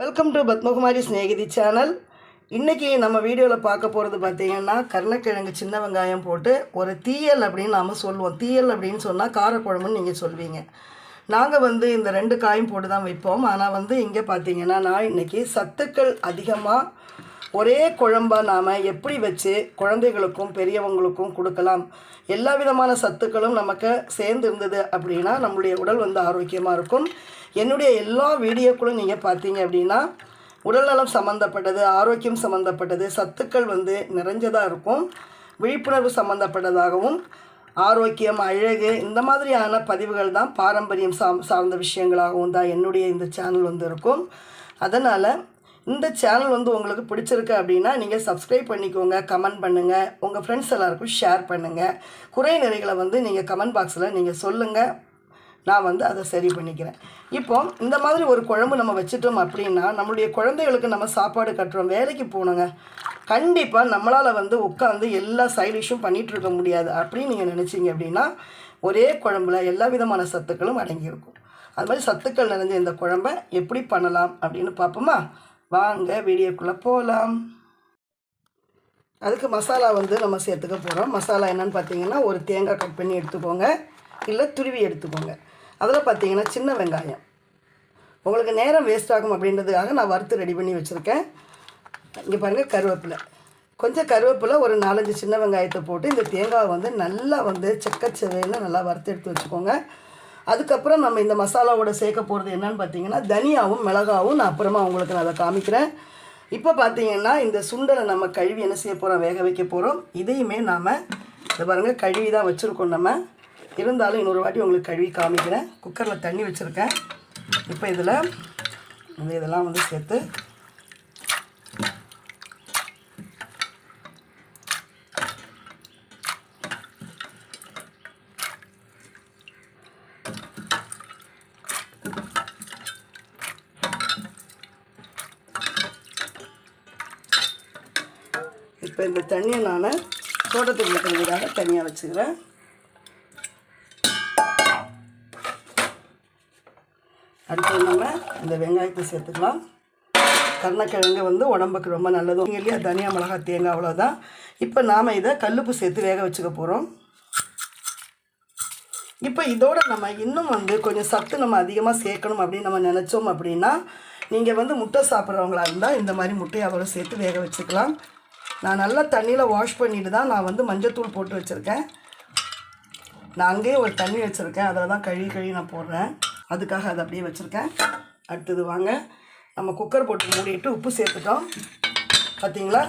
Welcome to Padmakumari Snehithi channel. இன்றைக்கி நம்ம வீடியோவில் பார்க்க போகிறது பார்த்திங்கன்னா கருணக்கிழங்கு சின்ன வெங்காயம் போட்டு ஒரு தீயல் அப்படின்னு நாம் சொல்லுவோம். தீயல் அப்படின்னு சொன்னால் காரக்குழம்புன்னு நீங்கள் சொல்வீங்க. நாங்கள் வந்து இந்த ரெண்டு காயும் போட்டு தான் வைப்போம். ஆனால் வந்து இங்கே பார்த்தீங்கன்னா நான் இன்றைக்கி சத்துக்கள் அதிகமாக ஒரே குழம்பா நாம் எப்படி வச்சு குழந்தைகளுக்கும் பெரியவங்களுக்கும் கொடுக்கலாம்? எல்லா விதமான சத்துக்களும் நமக்கு சேர்ந்து இருந்தது அப்படின்னா நம்மளுடைய உடல் வந்து ஆரோக்கியமாக இருக்கும். என்னுடைய எல்லா வீடியோக்களும் நீங்கள் பார்த்தீங்க அப்படின்னா உடல்நலம் சம்மந்தப்பட்டது ஆரோக்கியம் சம்மந்தப்பட்டது சத்துக்கள் வந்து நிறைஞ்சதாக இருக்கும். விழிப்புணர்வு சம்மந்தப்பட்டதாகவும் ஆரோக்கியம் அழகு இந்த மாதிரியான பதிவுகள் தான் பாரம்பரியம் சா சார்ந்த விஷயங்களாகவும் தான் என்னுடைய இந்த சேனல் வந்து இருக்கும். அதனால் இந்த சேனல் வந்து உங்களுக்கு பிடிச்சிருக்கு அப்படின்னா நீங்கள் சப்ஸ்கிரைப் பண்ணிக்கோங்க கமெண்ட் பண்ணுங்கள் உங்கள் ஃப்ரெண்ட்ஸ் எல்லாருக்கும் ஷேர் பண்ணுங்கள் குறை நிறைகளை வந்து நீங்கள் கமெண்ட் பாக்ஸில் நீங்கள் சொல்லுங்கள் நான் வந்து அதை சரி பண்ணிக்கிறேன். இப்போ இந்த மாதிரி ஒரு குழம்பு நம்ம வச்சுட்டோம் அப்படின்னா நம்மளுடைய குழந்தைகளுக்கு நம்ம சாப்பாடு கட்டுறோம் வேலைக்கு போகணுங்க. கண்டிப்பாக நம்மளால் வந்து உட்காந்து எல்லா சைடிஷும் பண்ணிகிட்டு இருக்க முடியாது. அப்படின்னு நீங்கள் நினச்சிங்க அப்படின்னா ஒரே குழம்புல எல்லா விதமான சத்துக்களும் அடங்கியிருக்கும். அது மாதிரி சத்துக்கள் நிறைஞ்ச இந்த குழம்பை எப்படி பண்ணலாம் அப்படின்னு பார்ப்போமா? வாங்க வீடியோக்குள்ளே போகலாம் அதுக்கு மசாலா வந்து நம்ம சேர்த்துக்க போகிறோம் மசாலா என்னென்னு பார்த்தீங்கன்னா ஒரு தேங்காய் கட் பண்ணி எடுத்துக்கோங்க. இல்லை துருவி எடுத்துக்கோங்க. அதில் பார்த்தீங்கன்னா சின்ன வெங்காயம். உங்களுக்கு நேரம் வேஸ்ட் ஆகும் அப்படின்றதுக்காக நான் வறுத்து ரெடி பண்ணி வச்சுருக்கேன். இங்கே பாருங்கள் கருவேப்பிலை. கொஞ்சம் கருவேப்பிலை ஒரு நாலஞ்சு சின்ன வெங்காயத்தை போட்டு இந்த தேங்காவை வந்து நல்லா வந்து செக்கச்சவையில் நல்லா வறுத்து எடுத்து வச்சுக்கோங்க. அதுக்கப்புறம் நம்ம இந்த மசாலாவோட சேர்க்க போகிறது என்னன்னு பார்த்தீங்கன்னா தனியாவும் மிளகாவும் நான் அப்புறமா உங்களுக்கு நான் அதை காமிக்கிறேன். இப்போ பார்த்தீங்கன்னா இந்த சுண்டலை நம்ம கழுவி என்ன செய்ய போகிறோம் வேக வைக்க போகிறோம் இதையுமே நாம் இதை பாருங்கள் கழுவி தான் வச்சுருக்கோம் நம்ம. இருந்தாலும் இன்னொரு வாட்டி உங்களுக்கு கழுவி காமிக்கிறேன். குக்கரில் தண்ணி வச்சுருக்கேன். இப்போ இதில் இந்த இதெல்லாம் வந்து சேர்த்து இப்போ இந்த தண்ணியை நான் தோட்டத்துக்கு வைக்கிறதுக்காக தனியாக வச்சுக்கிறேன். அடுத்து நம்ம இந்த வெங்காயத்தை சேர்த்துக்கலாம். கருணக்கிழங்கு வந்து உடம்புக்கு ரொம்ப நல்லது. இல்லையா தனியா மிளகா தேங்காய் அவ்வளோதான் இப்போ நாம் இதை கல்லுப்பு சேர்த்து வேக வச்சுக்க போகிறோம் இப்போ இதோட நம்ம இன்னும் வந்து கொஞ்சம் சத்து நம்ம அதிகமாக சேர்க்கணும் அப்படின்னு நம்ம நினச்சோம் அப்படின்னா நீங்கள் வந்து முட்டை சாப்பிட்றவங்களா இருந்தால் இந்த மாதிரி முட்டையை அதோட சேர்த்து வேக வச்சுக்கலாம். நான் நல்லா தண்ணியில் வாஷ் பண்ணிவிட்டு தான் நான் வந்து மஞ்சத்தூள் போட்டு வச்சுருக்கேன். நான் அங்கேயே ஒரு தண்ணி வச்சுருக்கேன். அதில் தான் கழுவி கழுவி நான் போடுறேன். அதுக்காக அதை அப்படியே வச்சுருக்கேன். அடுத்தது வாங்க. நம்ம குக்கர் போட்டு மூடிட்டு உப்பு சேர்த்துட்டோம். பார்த்தீங்களா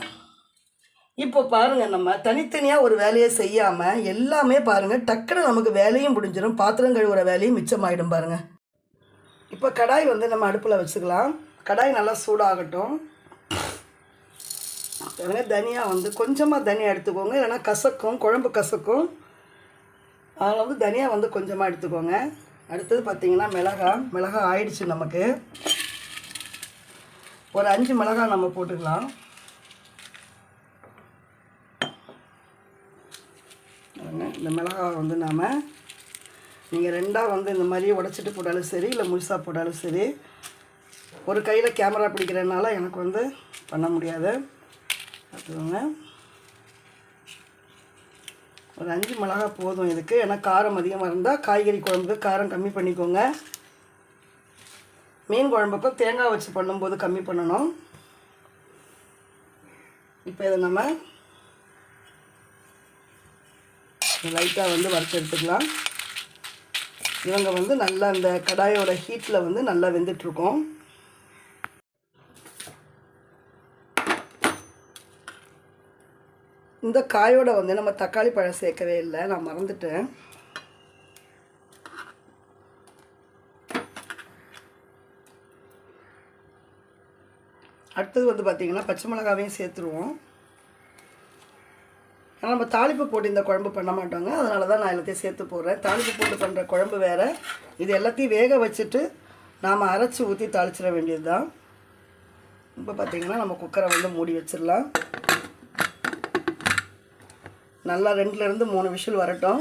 இப்போ பாருங்கள் நம்ம. தனித்தனியாக ஒரு வேலையை செய்யாமல் எல்லாமே பாருங்கள் டக்குன்னு நமக்கு வேலையும் முடிஞ்சிடும் பாத்திரம் கழுவுற வேலையும் மிச்சமாயிடும் பாருங்கள் இப்போ கடாய் வந்து நம்ம அடுப்பில் வச்சுக்கலாம். கடாய் நல்லா சூடாகட்டும். பாருங்க தனியா வந்து கொஞ்சமாக தனியாக எடுத்துக்கோங்க. இல்லைன்னா கசக்கும் குழம்பு கசக்கும். அதில் வந்து தனியாக வந்து கொஞ்சமாக எடுத்துக்கோங்க. அடுத்தது பார்த்தீங்கன்னா மிளகா. மிளகா ஆயிடுச்சு நமக்கு. ஒரு அஞ்சு மிளகாய் நம்ம போட்டுக்கலாம். இந்த மிளகாவை வந்து நாம் நீங்கள் ரெண்டாக வந்து இந்த மாதிரி உடச்சிட்டு போட்டாலும் சரி இல்லை முழுசாக போட்டாலும் சரி ஒரு கையில் கேமரா பிடிக்கிறதுனால எனக்கு வந்து பண்ண முடியாது. பார்த்துக்கோங்க. ஒரு அஞ்சு மிளகா போதும் இதுக்கு. ஏன்னா காரம் அதிகமாக இருந்தால் காய்கறி குழம்புக்கு காரம் கம்மி பண்ணிக்கோங்க. மீன் குழம்புக்கும் தேங்காய் வச்சு பண்ணும்போது கம்மி பண்ணணும். இப்போ இதை நம்ம லைட்டாக வந்து வறுத்து எடுத்துக்கலாம். இவங்க வந்து நல்லா அந்த கடாயோட ஹீட்டில் வந்து நல்லா வெந்துட்டுருக்கோம். இந்த காயோட வந்து நம்ம தக்காளி பழம் சேர்க்கவே இல்லை. நான் மறந்துட்டேன். அடுத்தது வந்து பார்த்திங்கன்னா பச்சை மிளகாவையும் சேர்த்துருவோம். ஆனால் நம்ம தாளிப்பு போட்டு இந்த குழம்பு பண்ண மாட்டோங்க. அதனால தான் நான் எல்லாத்தையும் சேர்த்து போடுறேன். தாளிப்பு போட்டு பண்ணுற குழம்பு வேறு. இது எல்லாத்தையும் வேக வச்சுட்டு நாம் அரைச்சி ஊற்றி தாளிச்சிட வேண்டியது தான் இப்போ பார்த்திங்கன்னா நம்ம குக்கரை வந்து மூடி வச்சிடலாம். நல்லா ரெண்டுலேருந்து மூணு விஷல் வரட்டும்.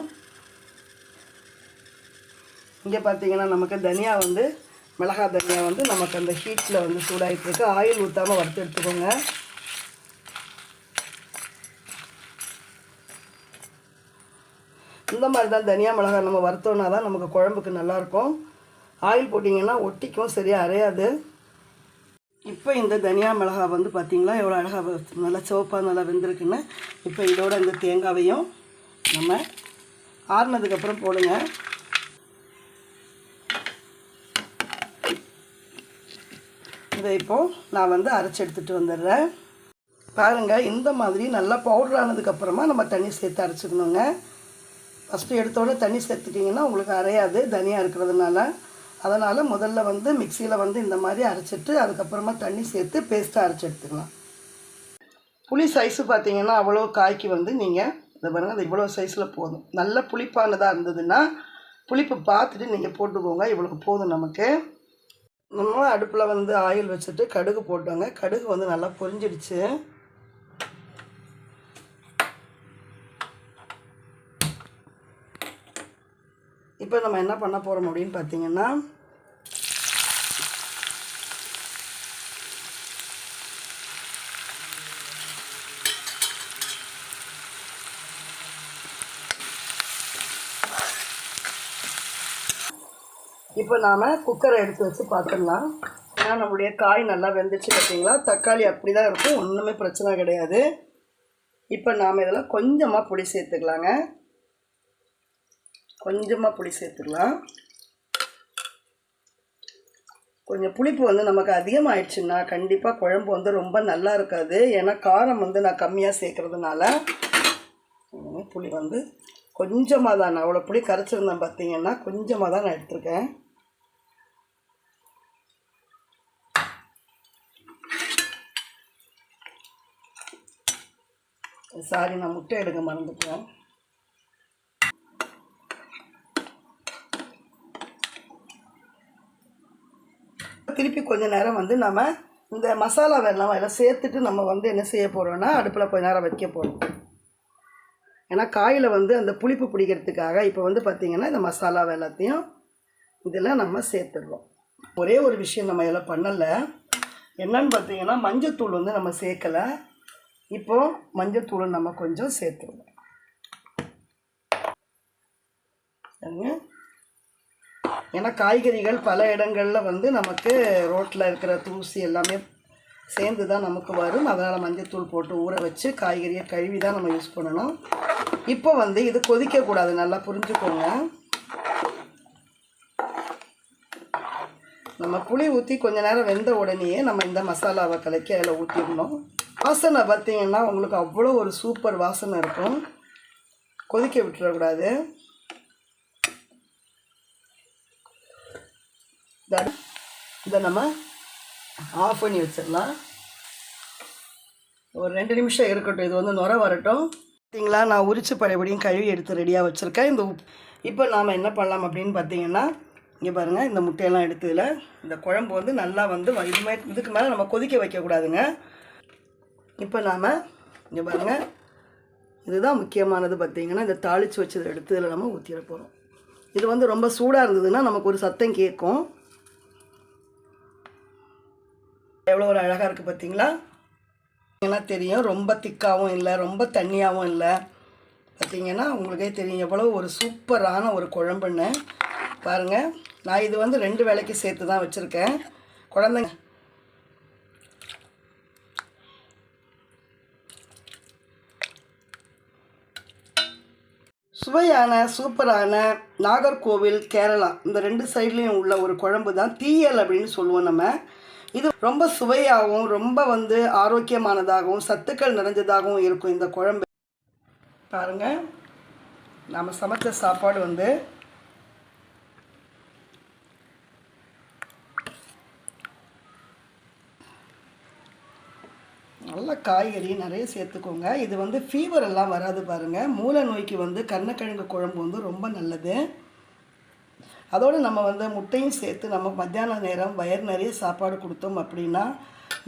இங்கே பார்த்தீங்கன்னா நமக்கு தனியா வந்து மிளகா தனியா வந்து நமக்கு அந்த ஹீட்டில் வந்து சூடாகிட்டுருக்கு ஆயில் ஊற்றாமல் வறுத்து எடுத்துக்கோங்க. இந்த மாதிரி தான் தனியா மிளகா நம்ம வறுத்தோன்னா தான் நமக்கு குழம்புக்கு நல்லாயிருக்கும் ஆயில் போட்டிங்கன்னா ஒட்டிக்கும் சரியாக அரையாது. இப்போ இந்த தனியா மிளகா வந்து பார்த்தீங்களா எவ்வளோ அழகாக நல்லா சிவப்பாக நல்லா வெந்திருக்குன்னு. இப்போ இதோட இந்த தேங்காவையும் நம்ம ஆறுனதுக்கப்புறம் போடுங்க. இதை இப்போது நான் வந்து அரைச்சி எடுத்துகிட்டு வந்துடுறேன். பாருங்கள் இந்த மாதிரி நல்லா பவுடர் ஆனதுக்கப்புறமா நம்ம தண்ணி சேர்த்து அரைச்சிக்கணுங்க. ஃபஸ்ட்டு எடுத்தோட தண்ணி சேர்த்துட்டிங்கன்னா உங்களுக்கு அரையாது தனியாக இருக்கிறதுனால. அதனால் முதல்ல வந்து மிக்சியில் வந்து இந்த மாதிரி அரைச்சிட்டு அதுக்கப்புறமா தண்ணி சேர்த்து பேஸ்ட்டாக அரைச்சி எடுத்துக்கலாம். புளி சைஸு பார்த்தீங்கன்னா அவ்வளோ காய்க்கு வந்து நீங்கள் இதை பாருங்கள் அது இவ்வளோ சைஸில் போதும். நல்ல புளிப்பானதாக இருந்ததுன்னா புளிப்பு பார்த்துட்டு நீங்கள் போட்டுக்கோங்க இவ்வளோ போதும் நமக்கு. நம்ம அடுப்பில் வந்து ஆயில் வச்சுட்டு கடுகு போட்டோங்க. கடுகு வந்து நல்லா பொரிஞ்சிடுச்சு. இப்போ நம்ம என்ன பண்ண போகிறோம் அப்படின்னு பார்த்தீங்கன்னா இப்போ நாம் குக்கரை எடுத்து வச்சு பார்த்துடலாம். ஏன்னா நம்மளுடைய காய் நல்லா வெந்துச்சு பார்த்தீங்களா? தக்காளி அப்படி தான் இருக்கும். ஒன்றுமே பிரச்சனை கிடையாது. இப்போ நாம் இதெல்லாம் கொஞ்சமாக புளி சேர்த்துக்கலாங்க. கொஞ்சமாக புளி சேர்த்துக்கலாம். கொஞ்சம் புளிப்பு வந்து நமக்கு அதிகமாகிடுச்சுன்னா கண்டிப்பாக குழம்பு வந்து ரொம்ப நல்லா இருக்காது. ஏன்னா காரம் வந்து நான் கம்மியாக சேர்க்குறதுனால புளி வந்து கொஞ்சமாக தான் நான் அவ்வளோ புளி கரைச்சிருந்தேன் பார்த்தீங்கன்னா கொஞ்சமாக தான் நான் எடுத்திருக்கேன். சாரி நான் முட்டை எடுக்க மறந்துட்டேன். திருப்பி கொஞ்ச நேரம் வந்து நம்ம இந்த மசாலா வெல்லம் எல்லாம் சேர்த்துட்டு நம்ம வந்து என்ன செய்ய போகிறோன்னா அடுப்பில் கொஞ்ச நேரம் வைக்க போகிறோம் ஏன்னா காயில் வந்து அந்த புளிப்பு பிடிக்கிறதுக்காக இப்போ வந்து பார்த்திங்கன்னா இந்த மசாலா எல்லாத்தையும் இதில் நம்ம சேர்த்துடுறோம். ஒரே ஒரு விஷயம் நம்ம இதில் பண்ணலை. என்னன்னு பார்த்தீங்கன்னா மஞ்சத்தூள் வந்து நம்ம சேர்க்கலை. இப்போது மஞ்சத்தூளை நம்ம கொஞ்சம் சேர்த்துருவோம். ஏன்னா காய்கறிகள் பல இடங்களில் வந்து நமக்கு ரோட்டில் இருக்கிற தூசி எல்லாமே சேர்ந்து தான் நமக்கு வரும். அதனால் மஞ்சத்தூள் போட்டு ஊற வச்சு காய்கறியை கழுவி தான் நம்ம யூஸ் பண்ணணும். இப்போ வந்து இது கொதிக்கக்கூடாது நல்லா புரிஞ்சுக்கோங்க. நம்ம புளி ஊற்றி கொஞ்ச நேரம் வெந்த உடனேயே நம்ம இந்த மசாலாவை கலக்கி அதில் ஊற்றிடணும் வாசனை பார்த்தீங்கன்னா உங்களுக்கு அவ்வளோ ஒரு சூப்பர் வாசனை இருக்கும். கொதிக்க விட்டுறக்கூடாது. இதை நம்ம ஆஃப் பண்ணி வச்சிடலாம். ஒரு ரெண்டு நிமிஷம் இருக்கட்டும். இது வந்து நுர வரட்டும். பார்த்தீங்களா? நான் உரிச்சு பழையபடியும் கழுவி எடுத்து ரெடியாக வச்சுருக்கேன். இந்த உப் இப்போ நாம் என்ன பண்ணலாம் அப்படின்னு பார்த்தீங்கன்னா இங்கே பாருங்கள் இந்த முட்டையெல்லாம் எடுத்ததில் இந்த குழம்பு வந்து நல்லா வந்து இது மாதிரி இதுக்கு மேலே நம்ம கொதிக்க வைக்கக்கூடாதுங்க. இப்போ நாம் இங்கே பாருங்கள் இதுதான் முக்கியமானது பார்த்தீங்கன்னா இந்த தாளித்து வச்சதை எடுத்து இதில் நம்ம ஊற்றிட போகிறோம் இது வந்து ரொம்ப சூடாக இருந்ததுன்னா நமக்கு ஒரு சத்தம் கேட்கும். எவ்வளோ ஒரு அழகாக இருக்குது பார்த்தீங்களா? பார்த்தீங்கன்னா தெரியும். ரொம்ப திக்காகவும் இல்லை ரொம்ப தண்ணியாகவும் இல்லை. பார்த்திங்கன்னா உங்களுக்கே தெரியும் எவ்வளோ ஒரு சூப்பரான ஒரு குழம்புன்னு. பாருங்கள் நான் இது வந்து ரெண்டு வேலைக்கு சேர்த்து தான் வச்சுருக்கேன். குழந்தைங்க சுவையான சூப்பரான நாகர்கோவில் கேரளா. இந்த ரெண்டு சைட்லேயும் உள்ள ஒரு குழம்பு தான் தீயல் அப்படின்னு சொல்லுவோம் நம்ம. இது ரொம்ப சுவையாகவும் ரொம்ப வந்து ஆரோக்கியமானதாகவும் சத்துக்கள் நிறைஞ்சதாகவும் இருக்கும் இந்த குழம்பு. பாருங்கள் நாம் சமைச்ச சாப்பாடு வந்து நல்ல காய்கறி நிறைய சேர்த்துக்கோங்க. இது வந்து ஃபீவர் எல்லாம் வராது பாருங்கள் மூல நோய்க்கு வந்து கருணக்கிழங்கு குழம்பு வந்து ரொம்ப நல்லது. அதோடு நம்ம வந்து முட்டையும் சேர்த்து நம்ம மத்தியான நேரம் வயிறு நிறைய சாப்பாடு கொடுத்தோம் அப்படின்னா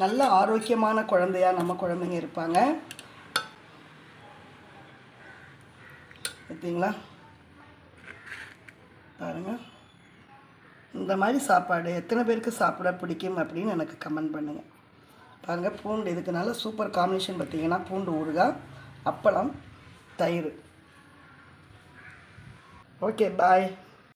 நல்ல ஆரோக்கியமான குழந்தையா நம்ம குழந்தைங்க இருப்பாங்க. பார்த்தீங்களா? பாருங்கள் இந்த மாதிரி சாப்பாடு எத்தனை பேருக்கு சாப்பிட பிடிக்கும் அப்படின்னு எனக்கு கமெண்ட் பண்ணுங்கள் பாருங்கள் பூண்டு. இதுக்குனால சூப்பர் காம்பினேஷன் பார்த்தீங்கன்னா பூண்டு ஊறுகாய் அப்பளம் தயிர். Okay bye